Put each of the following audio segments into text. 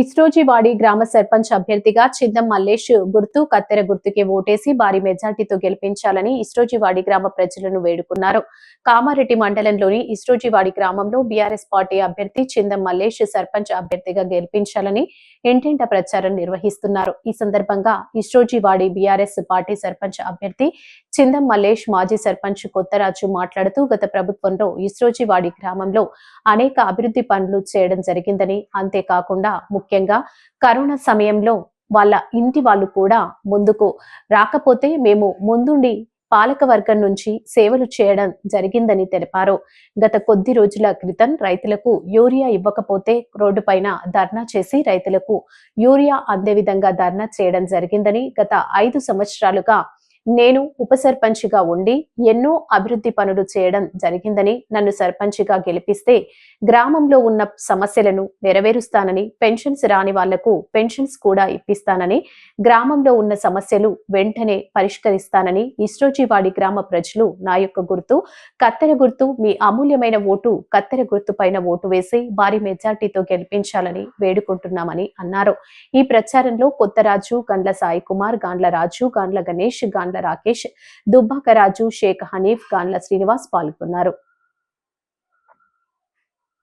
ఇస్రోజీవాడి గ్రామ సర్పంచ్ అభ్యర్థిగా చిందం మల్లేష్ గుర్తు కత్తెర గుర్తుకే ఓటేసి భారీ మెజార్టీతో గెలిపించాలని ఇస్రోజీవాడి గ్రామ ప్రజలను వేడుకున్నారు. కామారెడ్డి మండలంలోని ఇస్రోజీవాడి గ్రామంలో బీఆర్ఎస్ పార్టీ అభ్యర్థి చిందం మల్లేష్ సర్పంచ్ అభ్యర్థిగా గెలిపించాలని ఇంటింట ప్రచారం నిర్వహిస్తున్నారు. ఈ సందర్భంగా ఇస్రోజీవాడి బీఆర్ఎస్ పార్టీ సర్పంచ్ అభ్యర్థి చిందం మల్లేష్ మాజీ సర్పంచ్ కొత్తరాజు మాట్లాడుతూ గత ప్రభుత్వంలో ఇస్రోజీవాడి గ్రామంలో అనేక అభివృద్ధి పనులు చేయడం జరిగిందని. అంతేకాకుండా ముఖ్యంగా కరోనా సమయంలో వాళ్ళ ఇంటి వాళ్ళు కూడా ముందుకు రాకపోతే మేము ముందుండి పాలక వర్గం నుంచి సేవలు చేయడం జరిగిందని తెలిపారు. గత కొద్ది రోజుల క్రితం రైతులకు యూరియా ఇవ్వకపోతే రోడ్డుపైన ధర్నా చేసి రైతులకు యూరియా అందే విధంగా ధర్నా చేయడం జరిగిందని గత ఐదు సంవత్సరాలుగా నేను ఉప సర్పంచ్గా ఉండి ఎన్నో అభివృద్ధి పనులు చేయడం జరిగిందని నన్ను సర్పంచ్గా గెలిపిస్తే గ్రామంలో ఉన్న సమస్యలను నెరవేరుస్తానని పెన్షన్స్ రాని వాళ్ళకు పెన్షన్స్ కూడా ఇప్పిస్తానని గ్రామంలో ఉన్న సమస్యలు వెంటనే పరిష్కరిస్తానని ఇస్రోజీవాడి గ్రామ ప్రజలు నా యొక్క గుర్తు. కత్తెర గుర్తు మీ అమూల్యమైన ఓటు కత్తెర గుర్తు పైన ఓటు వేసి భారీ మెజార్టీతో గెలిపించాలని వేడుకుంటున్నామని అన్నారు. ఈ ప్రచారంలో కొత్తరాజు గండ్ల సాయి కుమార్ గాండ్ల రాజు గాండ్ల గణేష్ గాండ్ల రాకేష్ దుబ్బాక రాజు షేక్ హనీఫ్ గాండ్ల శ్రీనివాస్ పాల్గొన్నారు.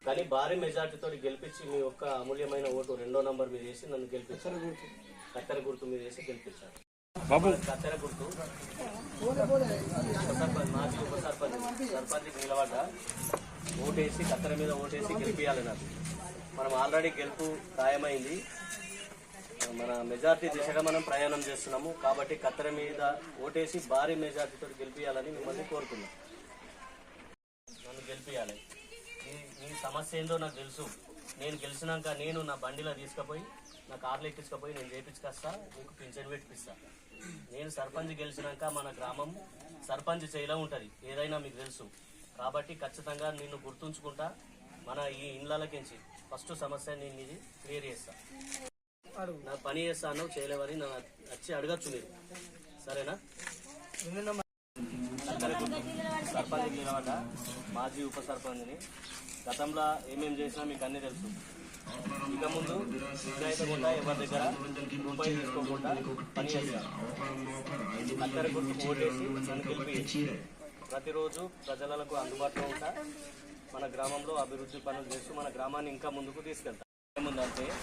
కానీ భారీ మెజార్టీతో గెలిపించి మీ యొక్క అమూల్యమైన ఓటు రెండో నంబర్ మీద వేసి నన్ను గెలిపించారు. కత్తెర గుర్తు మీద వేసి గెలిపించారు. కత్తెర గుర్తు. ఉపసర్పంచ్ మాజీ ఉప సర్పంచ్ సర్పంచ్ నిలబడ్డ. ఓటేసి కత్తెర మీద ఓటేసి గెలిపించాలి నాకు. మనం ఆల్రెడీ గెలుపు ఖాయమైంది. మన మెజార్టీ దిశగా మనం ప్రయాణం చేస్తున్నాము. కాబట్టి కత్తెర మీద ఓటేసి భారీ మెజార్టీతో గెలిపించాలని మిమ్మల్ని కోరుకున్నాం నన్ను గెలిపించాలి నీ నీ సమస్య ఏందో నాకు తెలుసు. నేను గెలిచినాక నేను నా బండిలో తీసుకుపోయి నా కార్లో ఎక్కించుకపోయి నేను చేపించుకొస్తా నీకు పింఛన్ పెట్టిస్తా నేను సర్పంచ్ గెలిచినాక మన గ్రామం సర్పంచ్ చేయలా ఉంటుంది. ఏదైనా మీకు తెలుసు. కాబట్టి ఖచ్చితంగా నిన్ను గుర్తుంచుకుంటా మన ఈ ఇండ్లకించి ఫస్ట్ సమస్య నేను ఇది క్లియర్ చేస్తా. నా పని చేస్తాను చేయలేవని నా వచ్చి అడగచ్చు మీరు. సరేనా? సర్పంచ్ నిలబడ్డ? మాజీ ఉప సర్పంచ్ని. గతంలో ఏమేం చేసినా మీకు అన్నీ తెలుసు. ఇక ముందు ఎవరి దగ్గర రూపాయి తీసుకోకుండా పని అక్కడి గుర్తు ఓటేసి నన్ను గెలిపి ప్రతిరోజు ప్రజలకు అందుబాటులో ఉంటా. మన గ్రామంలో అభివృద్ధి పనులు చేస్తూ మన గ్రామాన్ని ఇంకా ముందుకు తీసుకెళ్తాం. ఏముందంటే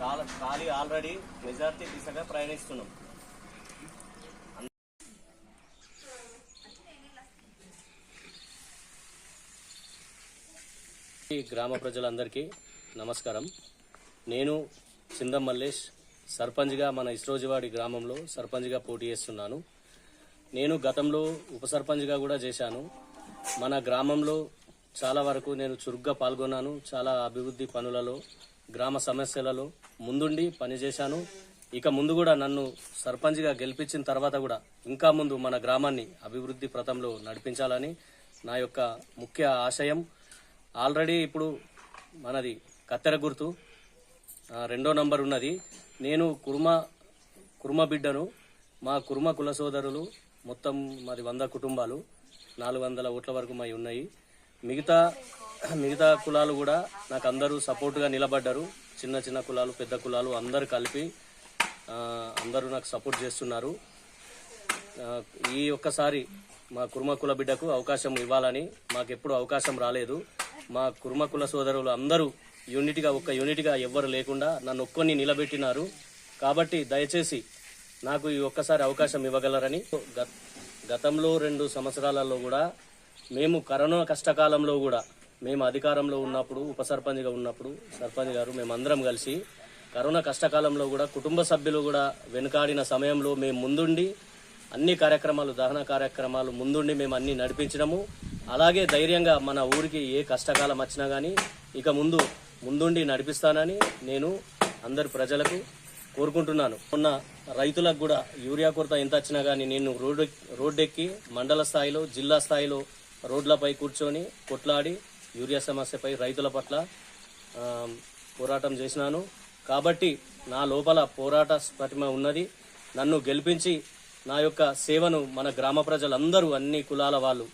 కాల- ఖాళీ ఆల్రెడీ మెజార్టీ దిశగా ప్రయాణిస్తున్నాం. ఈ గ్రామ ప్రజలందరికీ నమస్కారం. నేను చిందం మల్లేష్ సర్పంచ్గా మన ఇస్రోజివాడి గ్రామంలో సర్పంచ్గా పోటీ చేస్తున్నాను. నేను గతంలో ఉప సర్పంచ్గా కూడా చేశాను. మన గ్రామంలో చాలా వరకు నేను చురుగ్గా పాల్గొన్నాను. చాలా అభివృద్ధి పనులలో గ్రామ సమస్యలలో ముందుండి పనిచేశాను. ఇక ముందు కూడా నన్ను సర్పంచ్గా గెలిపించిన తర్వాత కూడా ఇంకా ముందు మన గ్రామాన్ని అభివృద్ధి ప్రతంలో నడిపించాలని నా యొక్క ముఖ్య ఆశయం. ఆల్రెడీ ఇప్పుడు మనది కత్తెర గుర్తు. రెండో నంబర్ ఉన్నది. నేను కుర్మ కుర్మ బిడ్డను మా కుర్మ కుల సోదరులు మొత్తం మాది వంద కుటుంబాలు నాలుగు వందల ఓట్ల వరకు మై ఉన్నాయి. మిగతా మిగతా కులాలు కూడా నాకు అందరూ సపోర్ట్గా నిలబడ్డారు. చిన్న చిన్న కులాలు పెద్ద కులాలు అందరు కలిపి అందరూ నాకు సపోర్ట్ చేస్తున్నారు. ఈ ఒక్కసారి మా కుర్మ కుల బిడ్డకు అవకాశం ఇవ్వాలని మాకు ఎప్పుడు అవకాశం రాలేదు. మా కుర్మ కుల సోదరులు అందరూ యూనిట్గా ఒక్క యూనిట్గా ఎవ్వరు లేకుండా నన్ను ఒక్కొని నిలబెట్టినారు. కాబట్టి దయచేసి నాకు ఈ ఒక్కసారి అవకాశం ఇవ్వగలరని గత- గతంలో రెండు సంవత్సరాలలో కూడా మేము కరోనా కష్టకాలంలో కూడా మేము అధికారంలో ఉన్నప్పుడు ఉప సర్పంచ్గా ఉన్నప్పుడు సర్పంచ్ గారు మేమందరం కలిసి కరోనా కష్టకాలంలో కూడా కుటుంబ సభ్యులు కూడా వెనుకాడిన సమయంలో మేము ముందుండి అన్ని కార్యక్రమాలు దహన కార్యక్రమాలు ముందుండి మేము అన్ని నడిపించడము అలాగే ధైర్యంగా మన ఊరికి ఏ కష్టకాలం వచ్చినా కానీ ఇక ముందు ముందుండి నడిపిస్తానని నేను అందరు ప్రజలకు కోరుకుంటున్నాను. మొన్న రైతులకు కూడా యూరియా కొరత ఎంత వచ్చినా కానీ నేను రోడ్డు రోడ్డెక్కి మండల స్థాయిలో జిల్లా స్థాయిలో రోడ్లపై కూర్చొని కొట్లాడి యూరియా సమస్యపై రైతుల పట్ల పోరాటం చేసినాను. కాబట్టి నా లోపల పోరాట స్ఫటిమ ఉన్నది. నన్ను గెలిపించి నా యొక్క సేవను మన గ్రామ ప్రజలందరూ అన్ని కులాల వాళ్ళు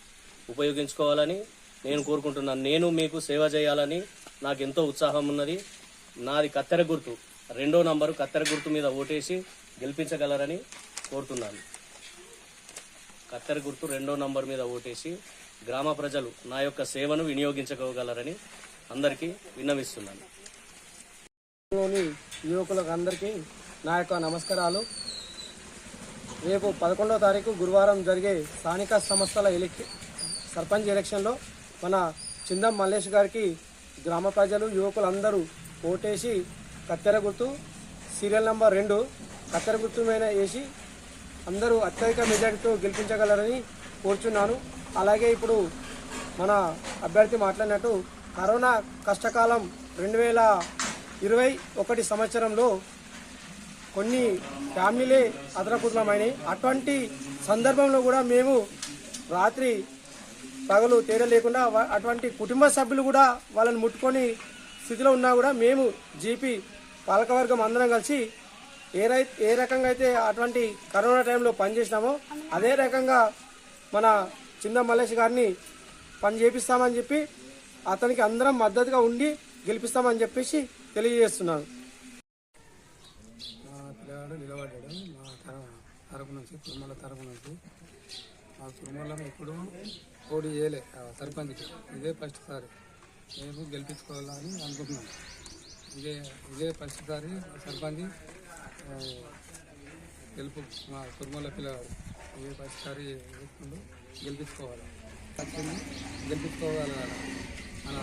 ఉపయోగించుకోవాలని నేను కోరుకుంటున్నాను నేను మీకు సేవ చేయాలని నాకు ఎంతో ఉత్సాహం ఉన్నది. నాది కత్తెర గుర్తు. రెండో నంబరు కత్తెర గుర్తు మీద ఓటేసి గెలిపించగలరని కోరుతున్నాను. కత్తెర గుర్తు రెండో నంబర్ మీద ఓటేసి గ్రామ ప్రజలు నా యొక్క సేవను వినియోగించుకోగలరని అందరికీ విన్నవిస్తున్నాను. యువకులకు అందరికీ నా యొక్క నమస్కారాలు. రేపు పదకొండవ తారీఖు గురువారం జరిగే స్థానిక సంస్థల ఎలక్ సర్పంచ్ ఎలక్షన్లో మన చిందం మల్లేష్ గారికి గ్రామ ప్రజలు యువకులందరూ ఓటేసి కత్తెర గుర్తు సీరియల్ నెంబర్ రెండు కత్తెర గుర్తు మీద వేసి అందరూ అత్యధిక మెజార్టీతో గెలిపించగలరని కోరుచున్నాను. అలాగే ఇప్పుడు మన అభ్యర్థి మాట్లాడినట్టు కరోనా కష్టకాలం రెండు వేల ఇరవై ఒకటి సంవత్సరంలో కొన్ని ఫ్యామిలీలే అదరపుతమైనాయి అటువంటి సందర్భంలో కూడా మేము రాత్రి పగలు తేడా లేకుండా అటువంటి కుటుంబ సభ్యులు కూడా వాళ్ళని ముట్టుకొని స్థితిలో ఉన్నా కూడా మేము జీపీ పాలకవర్గం అందరం కలిసి ఏ రై ఏ రకంగా అయితే అటువంటి కరోనా టైంలో పనిచేసినామో అదే రకంగా మన చింద మల్లేష్ గారిని పని చేపిస్తామని చెప్పి అతనికి అందరం మద్దతుగా ఉండి గెలిపిస్తామని చెప్పేసి తెలియజేస్తున్నాను. మా పిల్లగాడు నిలబడ్డాడు. మా తర తరపు నుంచి తిరుమల తరపు నుంచి. మా కుటుంబంలో ఎప్పుడు పోటీ చేయలే. సర్పంచ్కి. ఇదే ఫస్ట్ సారి. మేము గెలిపించుకోవాలని అనుకుంటున్నాను ఇదే ఇదే ఫస్ట్ సారి సర్పంచ్ గెలుపు మా తిరుమల పిల్లగాడు. ఇదే ఫస్ట్ గెలిపించుకోవాలి. అని గెలిపించుకోవాలి మన